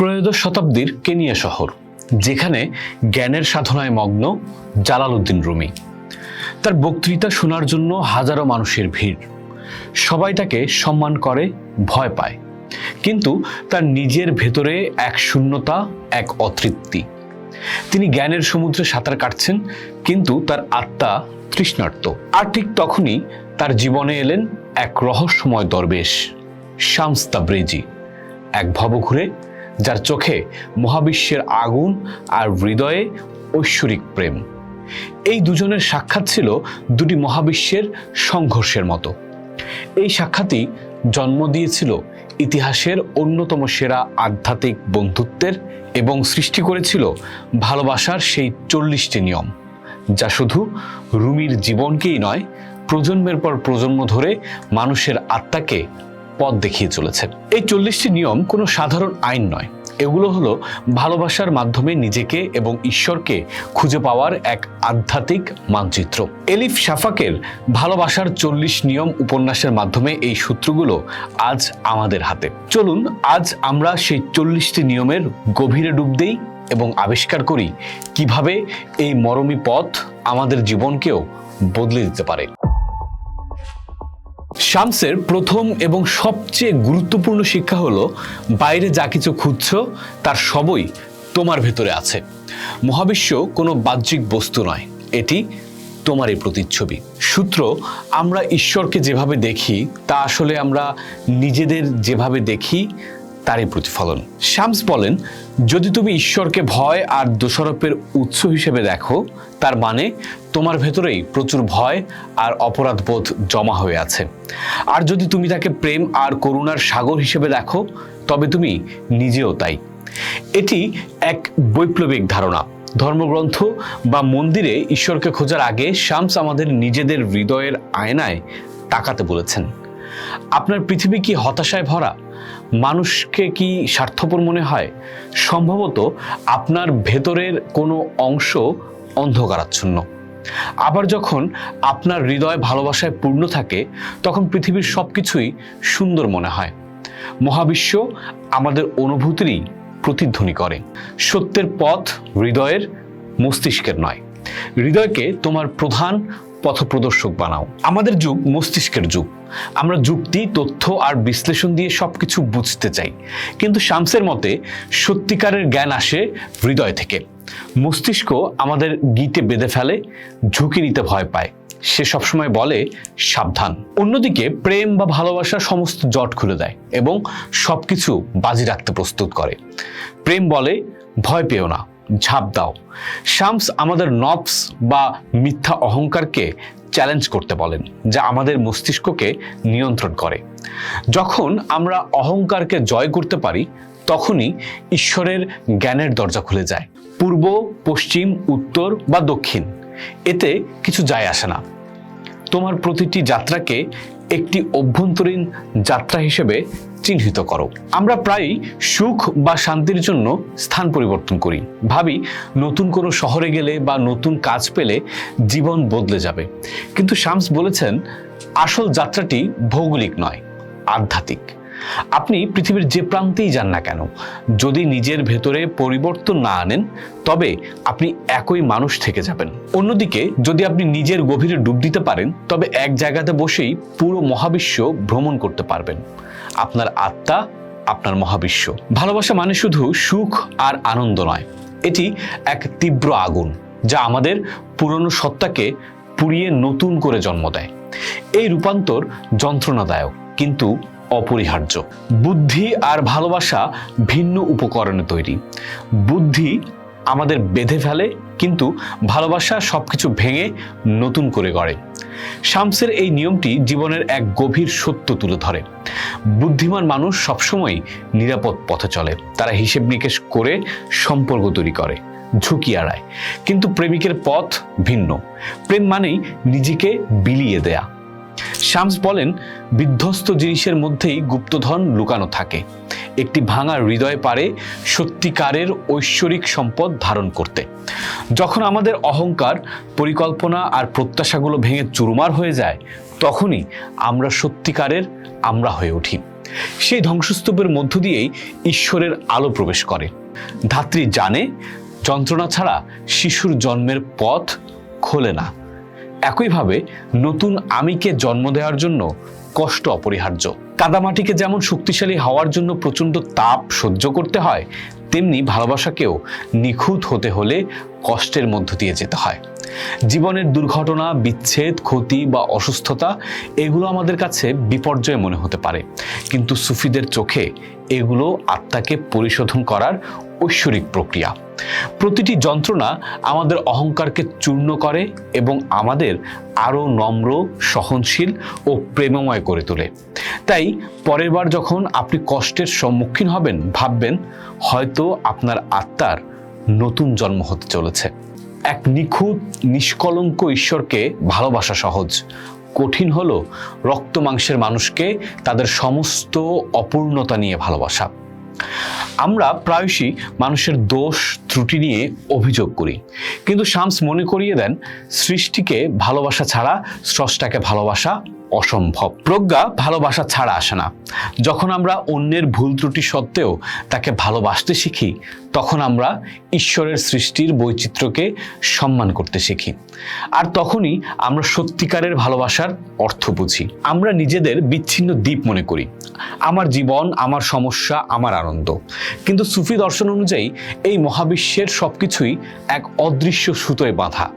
ত্রয়োদশ শতাব্দীর কেনিয়া শহর, যেখানে জ্ঞানের সাধনায় মগ্ন জালালউদ্দিন রুমি। তার বক্তৃতা শোনার জন্য হাজারো মানুষের ভিড়। সবাই তাকে সম্মান করে, ভয় পায়। কিন্তু তার নিজের ভেতরে এক শূন্যতা, এক অতৃপ্তি। তিনি জ্ঞানের সমুদ্রে সাঁতার কাটছেন, কিন্তু তার আত্মা তৃষ্ণার্ত। আর ঠিক তখনই তার জীবনে এলেন এক রহস্যময় দরবেশ, শামস তাবরেজি। এক ভবঘুরে যার চোখে মহাবিশ্বের আগুন আর হৃদয়ে ঐশ্বরিক প্রেম। এই দুজনের সাক্ষাৎ ছিল দুটি মহাবিশ্বের সংঘর্ষের মতো। এই সাক্ষাৎই জন্ম দিয়েছিল ইতিহাসের অন্যতম সেরা আধ্যাত্মিক বন্ধুত্বের এবং সৃষ্টি করেছিল ভালোবাসার সেই চল্লিশটি নিয়ম, যা শুধু রুমির জীবনকেই নয়, প্রজন্মের পর প্রজন্ম ধরে মানুষের আত্মাকে পথ দেখিয়ে চলেছে। এই চল্লিশটি নিয়ম কোনো সাধারণ আইন নয়। এগুলো হলো ভালোবাসার মাধ্যমে নিজেকে এবং ঈশ্বরকে খুঁজে পাওয়ার এক আধ্যাত্মিক মানচিত্র। এলিফ শাফাকের ভালোবাসার চল্লিশ নিয়ম উপন্যাসের মাধ্যমে এই সূত্রগুলো আজ আমাদের হাতে। চলুন আজ আমরা সেই চল্লিশটি নিয়মের গভীরে ডুব দেই এবং আবিষ্কার করি কীভাবে এই মরমী পথ আমাদের জীবনকেও বদলে দিতে পারে। শামসের প্রথম এবং সবচেয়ে গুরুত্বপূর্ণ শিক্ষা হলো, বাইরে যা কিছু খুঁজছ, তার সবই তোমার ভেতরে আছে। মহাবিশ্ব কোনো বাহ্যিক বস্তু নয়, এটি তোমারই প্রতিচ্ছবি। সূত্র, আমরা ঈশ্বরকে যেভাবে দেখি, তা আসলে আমরা নিজেদের যেভাবে দেখি তারই প্রতিফলন। শামস বলেন, যদি তুমি ঈশ্বরকে ভয় আর দোষারোপের উৎস হিসেবে দেখো, তার মানে তোমার ভেতরেই প্রচুর ভয় আর অপরাধবোধ জমা হয়ে আছে। আর যদি তুমি তাকে প্রেম আর করুণার সাগর হিসেবে দেখো, তবে তুমি নিজেও তাই। এটি এক বৈপ্লবিক ধারণা। ধর্মগ্রন্থ বা মন্দিরে ঈশ্বরকে খোঁজার আগে শামস আমাদের নিজেদের হৃদয়ের আয়নায় তাকাতে বলেছেন। আপনার পৃথিবী কি হতাশায় ভরা? মানুষকে কি স্বার্থপর মনে হয়? সম্ভবত আপনার ভেতরের কোনো অংশ অন্ধকারাচ্ছন্ন। আবার যখন আপনার হৃদয় ভালোবাসায় পূর্ণ থাকে, তখন পৃথিবীর সব কিছুই সুন্দর মনে হয়। মহাবিশ্ব আমাদের অনুভূতিরই প্রতিধ্বনি করে। সত্যের পথ হৃদয়ের মস্তিষ্কের নয়। হৃদয়কে তোমার প্রধান পথপ্রদর্শক বানাও। আমাদের যুগ মস্তিষ্কের যুগ। আমরা যুক্তি, তথ্য আর বিশ্লেষণ দিয়ে সবকিছু বুঝতে চাই। কিন্তু শামসের মতে, সত্যিকারের জ্ঞান আসে হৃদয় থেকে। মস্তিষ্ক আমাদের গীতে বেঁধে ফেলে, ঝুঁকি নিতে ভয় পায়। সে সবসময় বলে, সাবধান। অন্যদিকে, প্রেম বা ভালোবাসা সমস্ত জট খুলে দেয় এবং সবকিছু বাজি রাখতে প্রস্তুত করে। প্রেম বলে, ভয় পেও না। ঝাঁপ দাও। শামস আমাদের নফস বা মিথ্যা অহংকারকে চ্যালেঞ্জ করতে বলেন, যা আমাদের মস্তিষ্ককে নিয়ন্ত্রণ করে। যখন আমরা অহংকারকে জয় করতে পারি, তখনই ঈশ্বরের জ্ঞানের দরজা খুলে যায়। পূর্ব, পশ্চিম, উত্তর বা দক্ষিণ, এতে কিছু যায় আসে না। তোমার প্রতিটি যাত্রাকে একটি অভ্যন্তরীণ যাত্রা হিসেবে চিহ্নিত করো। আমরা প্রায়ই সুখ বা শান্তির জন্য স্থান পরিবর্তন করি। ভাবি, নতুন কোনো শহরে গেলে বা নতুন কাজ পেলে জীবন বদলে যাবে। কিন্তু শামস বলেছেন, আসল যাত্রাটি ভৌগোলিক নয়, আধ্যাত্মিক। আপনি পৃথিবীর যে প্রান্তেই যান না কেন, যদি নিজের ভেতরে পরিবর্তন না আনেন, তবে আপনি একই মানুষ থেকে যাবেন। অন্যদিকে, যদি আপনি নিজের গভীরে ডুব দিতে পারেন, তবে এক জায়গাতে বসেই পুরো মহাবিশ্ব ভ্রমণ করতে পারবেন। আপনার আত্মা, আপনার মহাবিশ্ব। ভালোবাসা মানে শুধু সুখ আর আনন্দ নয়, এটি এক তীব্র আগুন যা আমাদের পুরনো সত্তাকে পুড়িয়ে নতুন করে জন্ম দেয়। এই রূপান্তর যন্ত্রণাদায়ক, কিন্তু অপরিহার্য। বুদ্ধি আর ভালোবাসা ভিন্ন উপকরণে তৈরি। বুদ্ধি আমাদের বেঁধে ফেলে, কিন্তু ভালোবাসা সবকিছু ভেঙে নতুন করে গড়ে। শামসের এই নিয়মটি জীবনের এক গভীর সত্য তুলে ধরে। বুদ্ধিমান মানুষ সবসময় নিরাপদ পথে চলে। তারা হিসেব নিকেশ করে সম্পর্ক তৈরি করে, ঝুঁকি এড়ায়। কিন্তু প্রেমিকের পথ ভিন্ন। প্রেম মানেই নিজেকে বিলিয়ে দেয়া। শামস বলেন, বিধ্বস্ত জিনিসের মধ্যেই গুপ্তধন লুকানো থাকে। একটি ভাঙা হৃদয় পারে সত্যিকারের ঐশ্বরিক সম্পদ ধারণ করতে। যখন আমাদের অহংকার, পরিকল্পনা আর প্রত্যাশাগুলো ভেঙে চুরমার হয়ে যায়, তখনই আমরা সত্যিকারের আমরা হয়ে উঠি। সেই ধ্বংসস্তূপের মধ্য দিয়েই ঈশ্বরের আলো প্রবেশ করে। ধাত্রী জানে, যন্ত্রণা ছাড়া শিশুর জন্মের পথ খোলে না। একইভাবে নতুন আমিকে জন্ম দেওয়ার জন্য কষ্ট অপরিহার্য। কাদামাটিকে যেমন শক্তিশালী হওয়ার জন্য প্রচণ্ড তাপ সহ্য করতে হয়, তেমনি ভালোবাসাকেও নিখুঁত হতে হলে কষ্টের মধ্য দিয়ে যেতে হয়। জীবনের দুর্ঘটনা, বিচ্ছেদ, ক্ষতি বা অসুস্থতা, এগুলো আমাদের কাছে বিপর্যয় মনে হতে পারে। কিন্তু সুফিদের চোখে এগুলো আত্মাকে পরিশোধন করার ঐশ্বরিক প্রক্রিয়া। প্রতিটি যন্ত্রণা আমাদের অহংকারকে চূর্ণ করে এবং আমাদের আরও নম্র, সহনশীল ও প্রেমময় করে তোলে। তাই পরের বার যখন আপনি কষ্টের সম্মুখীন হবেন, ভাববেন, হয়তো আপনার আত্মার নতুন জন্ম হতে চলেছে। এক নিখুঁত, নিষ্কলঙ্ক ঈশ্বরকে ভালোবাসা সহজ। কঠিন হলো রক্ত মাংসের মানুষকে তাদের সমস্ত অপূর্ণতা নিয়ে ভালোবাসা। আমরা প্রায়শই মানুষের দোষ, ত্রুটি নিয়ে অভিযোগ করি। কিন্তু শামস মনে করিয়ে দেন, সৃষ্টিকে ভালোবাসা ছাড়া স্রষ্টাকে ভালোবাসা অসম্ভব। প্রজ্ঞা ভালোবাসা ছাড়া আসে না। যখন আমরা অন্যের ভুল ত্রুটি সত্ত্বেও তাকে ভালোবাসতে শিখি, তখন আমরা ঈশ্বরের সৃষ্টির বৈচিত্র্যকে সম্মান করতে শিখি। আর তখনই আমরা সত্যিকারের ভালোবাসার অর্থ বুঝি। আমরা নিজেদের বিচ্ছিন্ন দ্বীপ মনে করি। আমার জীবন, আমার সমস্যা, আমার আনন্দ। কিন্তু সুফি দর্শন অনুযায়ী এই মহাবিশ্বের সবকিছুই এক অদৃশ্য সুতোয় বাঁধা।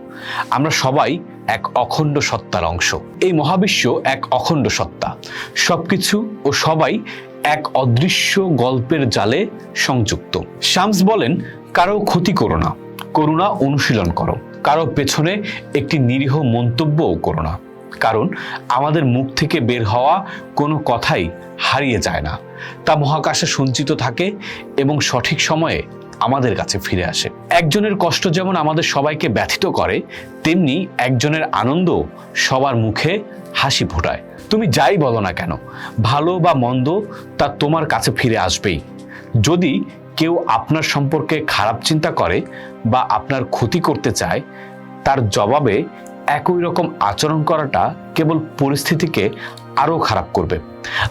আমরা সবাই এক অখণ্ড সত্তার অংশ। এই মহাবিশ্ব এক অখণ্ড সত্তা। সবকিছু ও সবাই এক অদৃশ্য গল্পের জালে সংযুক্ত। শামস বলেন, কারও ক্ষতি করো না, করুণা অনুশীলন করো। কারও পেছনে একটি নিরীহ মন্তব্যও করো না। কারণ আমাদের মুখ থেকে বের হওয়া কোনো কথাই হারিয়ে যায় না। তা মহাকাশে সঞ্চিত থাকে এবং সঠিক সময়ে আমাদের কাছে ফিরে আসে। একজনের কষ্ট যেমন আমাদের সবাইকে ব্যথিত করে, তেমনি একজনের আনন্দ সবার মুখে হাসি ফোটায়। তুমি যাই বলো না কেন, ভালো বা মন্দ তা তোমার কাছে ফিরে আসবেই। যদি কেউ আপনার সম্পর্কে খারাপ চিন্তা করে বা আপনার ক্ষতি করতে চায়, তার জবাবে একই রকম আচরণ করাটা কেবল পরিস্থিতিকে আরও খারাপ করবে।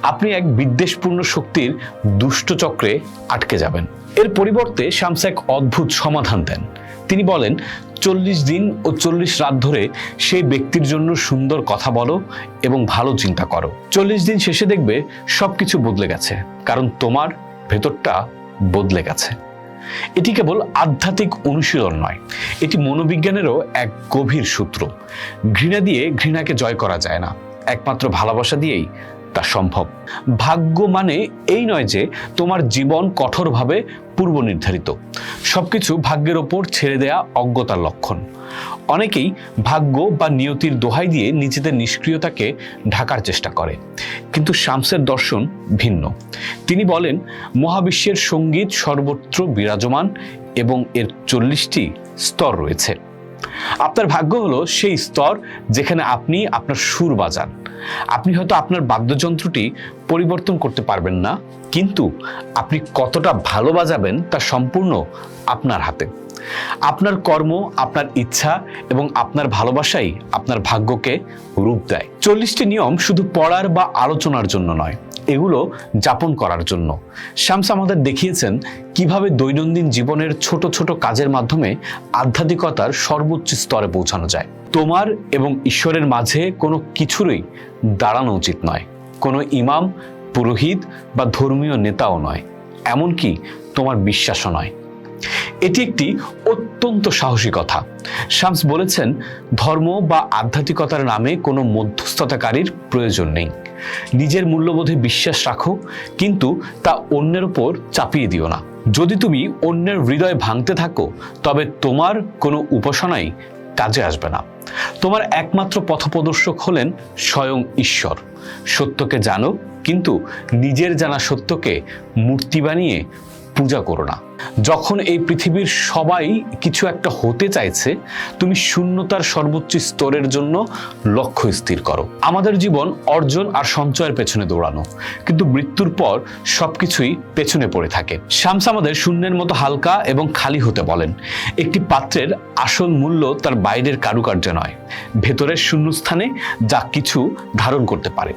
আপনি এক বিদ্বেষপূর্ণ শক্তির দুষ্ট চক্রে আটকে যাবেন। এর পরিবর্তে শামস এক অদ্ভুত সমাধান দেন। তিনি বলেন, চল্লিশ দিন ও চল্লিশ রাত ধরে সেই ব্যক্তির জন্য সুন্দর কথা বলো এবং ভালো চিন্তা করো। চল্লিশ দিন শেষে দেখবে সবকিছু বদলে গেছে, কারণ তোমার ভেতরটা বদলে গেছে। এটি কেবল আধ্যাত্মিক অনুশীলন নয়, এটি মনোবিজ্ঞানেরও এক গভীর সূত্র। ঘৃণা দিয়ে ঘৃণাকে জয় করা যায় না। একমাত্র ভালোবাসা দিয়েই তা সম্ভব। ভাগ্য মানে এই নয় যে তোমার জীবন কঠোরভাবে পূর্ব নির্ধারিত সবকিছু ভাগ্যের ওপর ছেড়ে দেয়া অজ্ঞতার লক্ষণ। অনেকেই ভাগ্য বা নিয়তির দোহাই দিয়ে নিজেদের নিষ্ক্রিয়তাকে ঢাকার চেষ্টা করে। কিন্তু শামসের দর্শন ভিন্ন। তিনি বলেন, মহাবিশ্বের সংগীত সর্বত্র বিরাজমান এবং এর চল্লিশটি স্তর রয়েছে। আপনার ভাগ্য হলো সেই স্তর যেখানে আপনি আপনার সুর বাজান। আপনি হয়তো আপনার বাদ্যযন্ত্রটি পরিবর্তন করতে পারবেন না, কিন্তু আপনি কতটা ভালো বাজাবেন তা সম্পূর্ণ আপনার হাতে। আপনার কর্ম, আপনার ইচ্ছা এবং আপনার ভালোবাসাই আপনার ভাগ্যকে রূপ দেয়। চল্লিশটি নিয়ম শুধু পড়ার বা আলোচনার জন্য নয়, এগুলো যাপন করার জন্য। শামস আমাদের দেখিয়েছেন কীভাবে দৈনন্দিন জীবনের ছোট ছোট কাজের মাধ্যমে আধ্যাত্মিকতার সর্বোচ্চ স্তরে পৌঁছানো যায়। তোমার এবং ঈশ্বরের মাঝে কোনো কিছুরই দাঁড়ানো উচিত নয়। কোনো ইমাম, পুরোহিত বা ধর্মীয় নেতাও নয়। এমনকি তোমার বিশ্বাসও নয়। এটি একটি অত্যন্ত সাহসী কথা। শামস বলেছেন, ধর্ম বা আধ্যাত্মিকতার নামে কোনো মধ্যস্থতাকারীর প্রয়োজন নেই। নিজের মূল্যবোধে বিশ্বাস রাখো, কিন্তু তা অন্যের ওপর চাপিয়ে দিও না। যদি তুমি অন্যের হৃদয় ভাঙতে থাকো, তবে তোমার কোনো উপাসনাই কাজে আসবে না। তোমার একমাত্র পথপ্রদর্শক হলেন স্বয়ং ঈশ্বর। সত্যকে জানো, কিন্তু নিজের জানা সত্যকে মূর্তি বানিয়ে পূজা করো না। যখন এই পৃথিবীর সবাই কিছু একটা হতে চাইছে, তুমি শূন্যতার সর্বোচ্চ স্তরের জন্য লক্ষ্য স্থির করো। আমাদের জীবন অর্জন আর সঞ্চয়ের পেছনে দৌড়ানো। কিন্তু মৃত্যুর পর সবকিছুই পেছনে পড়ে থাকে। শামস আমাদের শূন্যের মতো হালকা এবং খালি হতে বলেন। একটি পাত্রের আসল মূল্য তার বাইরের কারুকার্য নয়। ভেতরের শূন্যস্থানে যা কিছু ধারণ করতে পারে।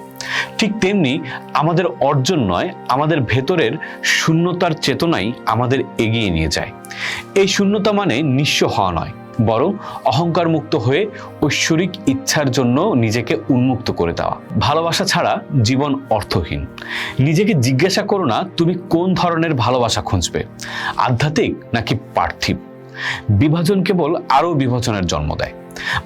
ঠিক তেমনি আমাদের অর্জন নয়, আমাদের ভেতরের শূন্যতার চেতনাই আমাদের এগিয়ে নিয়ে যায়। এই শূন্যতা মানে নিঃস্ব হওয়া নয়, বরং অহংকার মুক্ত হয়ে ঐশ্বরিক ইচ্ছার জন্য নিজেকে উন্মুক্ত করে দেওয়া। ভালোবাসা ছাড়া জীবন অর্থহীন। নিজেকে জিজ্ঞাসা করো না, তুমি কোন ধরনের ভালোবাসা খুঁজবে? আধ্যাত্মিক নাকি পার্থিব? বিভাজন কেবল আরও বিভাজনের জন্ম দেয়।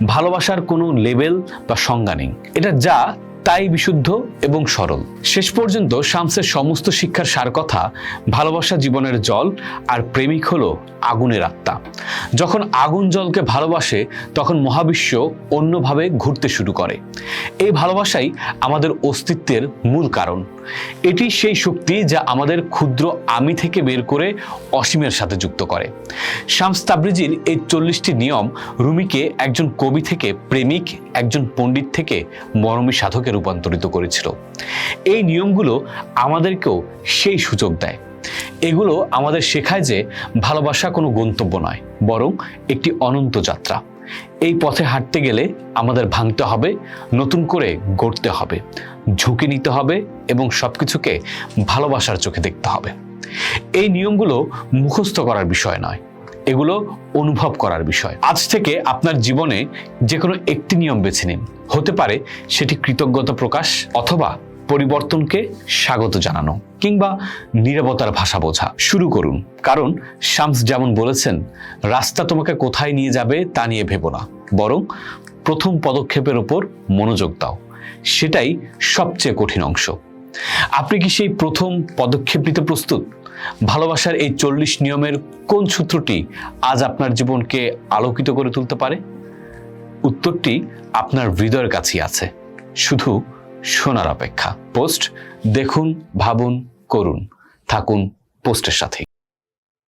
ভালোবাসার কোনো লেভেল বা সংজ্ঞা নেই। এটা যা তাই বিশুদ্ধ এবং সরল। শেষ পর্যন্ত শামসের সমস্ত শিক্ষার সার কথা ভালোবাসা জীবনের জল আর প্রেমিক হল আগুনের আত্মা। যখন আগুন জলকে ভালোবাসে, তখন মহাবিশ্ব অন্যভাবে ঘুরতে শুরু করে। এই ভালোবাসাই আমাদের অস্তিত্বের মূল কারণ। এটি সেই শক্তি যা আমাদের ক্ষুদ্র আমি থেকে বের করে অসীমের সাথে যুক্ত করে। শামস তাবরিজির এই চল্লিশটি নিয়ম রুমিকে একজন কবি থেকে প্রেমিক, একজন পণ্ডিত থেকে মরমী সাধকে রূপান্তরিত করেছিল। এই নিয়মগুলো আমাদেরকেও সেই সুযোগ দেয়। এগুলো আমাদের শেখায় যে ভালোবাসা কোনো গন্তব্য নয়, বরং একটি অনন্ত যাত্রা। এই পথে হাঁটতে গেলে আমাদের ভাঙতে হবে, নতুন করে গড়তে হবে, ঝুঁকি নিতে হবে এবং সবকিছুকে ভালোবাসার চোখে দেখতে হবে। এই নিয়মগুলো মুখস্থ করার বিষয় নয় এগুলো অনুভব করার বিষয়। আজ থেকে আপনার জীবনে যে কোনো একটি নিয়ম বেছে নিন। হতে পারে সেটি কৃতজ্ঞতা প্রকাশ অথবা পরিবর্তনকে স্বাগত জানানো কিংবা নিরবতার ভাষা বোঝা। শুরু করুন। কারণ শামস যেমন বলেছেন, রাস্তা তোমাকে কোথায় নিয়ে যাবে তা নিয়ে ভেবো না। বরং প্রথম পদক্ষেপের ওপর মনোযোগ দাও। সেটাই সবচেয়ে কঠিন অংশ। আপনি কি সেই প্রথম পদক্ষেপ নিতে প্রস্তুত? ভালোবাসার এই চল্লিশ নিয়মের কোন সূত্রটি আজ আপনার জীবনকে আলোকিত করে তুলতে পারে? উত্তরটি আপনার হৃদয়ের কাছেই আছে। শুধু শোনার অপেক্ষা। পোস্ট দেখুন, ভাবুন, করুন। থাকুন পোস্টের সাথে